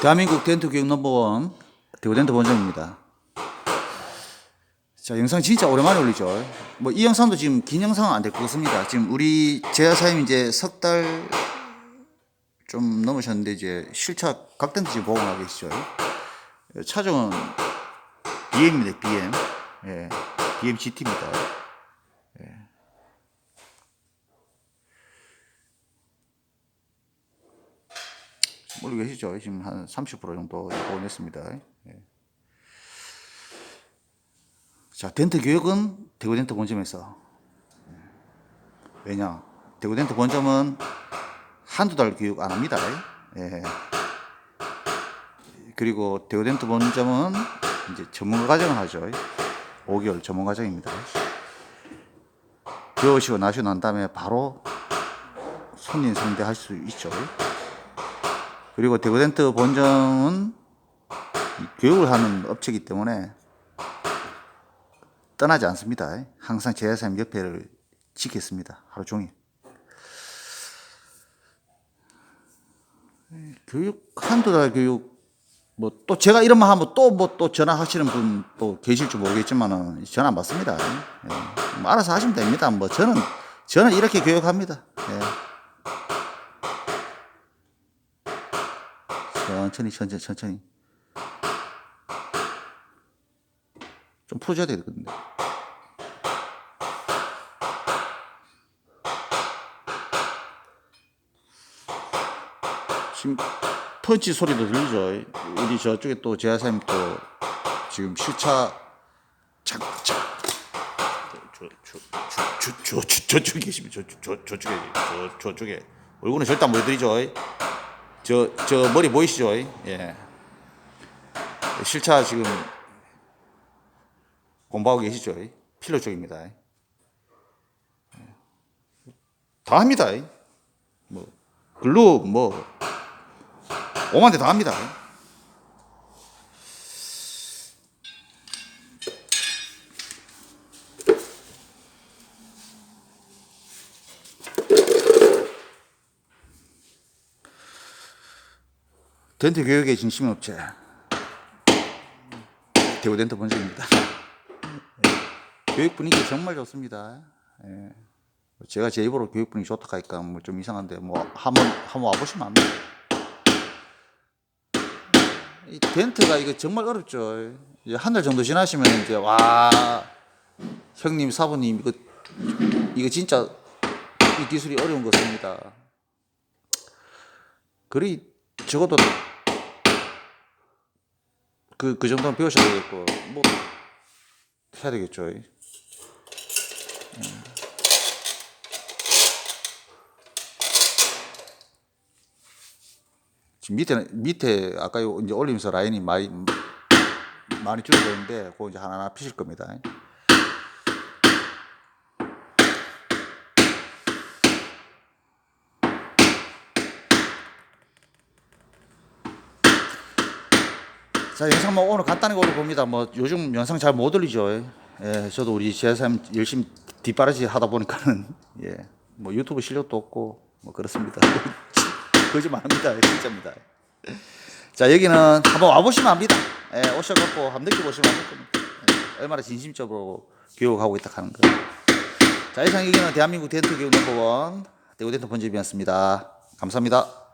대한민국 덴트 교육 넘버원 대구 덴트 본점입니다. 자 영상 진짜 오랜만에 올리죠. 뭐 이 영상도 지금 긴 영상은 안 될 것 같습니다. 지금 우리 제아사님 이제 석 달 좀 넘으셨는데 이제 실차 각텐트 지금 보관하고 계시죠. 차종은 BM입니다. BM. 예, BM GT입니다. 모르고 계시죠? 지금 한 30% 정도 보냈습니다. 예. 자, 덴트 교육은 대구 덴트 본점에서. 왜냐? 대구 덴트 본점은 한두 달 교육 안 합니다. 예. 그리고 대구 덴트 본점은 이제 전문 과정을 하죠. 5개월 전문 과정입니다. 배우시고 나시고 난 다음에 바로 손님 상대할 수 있죠. 그리고 대구덴트 본점은 이 교육을 하는 업체이기 때문에 떠나지 않습니다. 항상 제사님 옆에를 지켰습니다. 하루 종일. 교육 한두 달 교육 뭐 또 제가 이런 말 하면 또 뭐 또 전화하시는 분 또 계실지 모르겠지만은 전화 안 받습니다. 예. 뭐 알아서 하시면 됩니다. 뭐 저는 저는 이렇게 교육합니다. 예. 천천히 천천히 천천히 좀 풀어줘야 되거든요. 지금 펀치 소리도 들리죠. 우리 저쪽에 또 제아사님 또 지금 실차 착착 저쪽에 저저 저쪽에 저 저쪽에 얼굴은 절대 안 보여드리죠. 저, 저 머리 보이시죠? 예. 실차 지금 공부하고 계시죠? 필러 쪽입니다. 예. 다 합니다. 뭐, 글루, 뭐, 오만 대 다 합니다. 덴트 교육의 진심 업체 대구 덴트 본점입니다. 예. 교육 분위기 정말 좋습니다. 예. 제가 제 입으로 교육 분위기 좋다 하니까 뭐 좀 이상한데 뭐 한번 한번 와보시면 압니다. 이 덴트가 이거 정말 어렵죠. 한달 정도 지나시면 이제 와 형님 사부님 이거 이거 진짜 이 기술이 어려운 것입니다. 그리 적어도 그, 그 정도는 배우셔야 되겠고, 뭐, 해야 되겠죠. 음. 지금 밑에, 밑에, 아까 요 이제 올리면서 라인이 많이, 많이 줄어드는데, 그거 이제 하나하나 피실 겁니다. 자, 영상 뭐 오늘 간단하게 올려봅니다. 뭐 요즘 영상 잘 못 올리죠. 예, 저도 우리 제사님 열심히 뒷바라지 하다 보니까는 예, 뭐 유튜브 실력도 없고 뭐 그렇습니다. 거짓말합니다. 진짜입니다. 자, 여기는 한번 와보시면 압니다. 예, 오셔갖고 한번 느껴보시면 알 겁니다. 예, 얼마나 진심적으로 교육하고 있다 하는 거. 자, 이상 여기는 대한민국 덴트 교육 넘버원 대구 덴트 본집이었습니다. 감사합니다.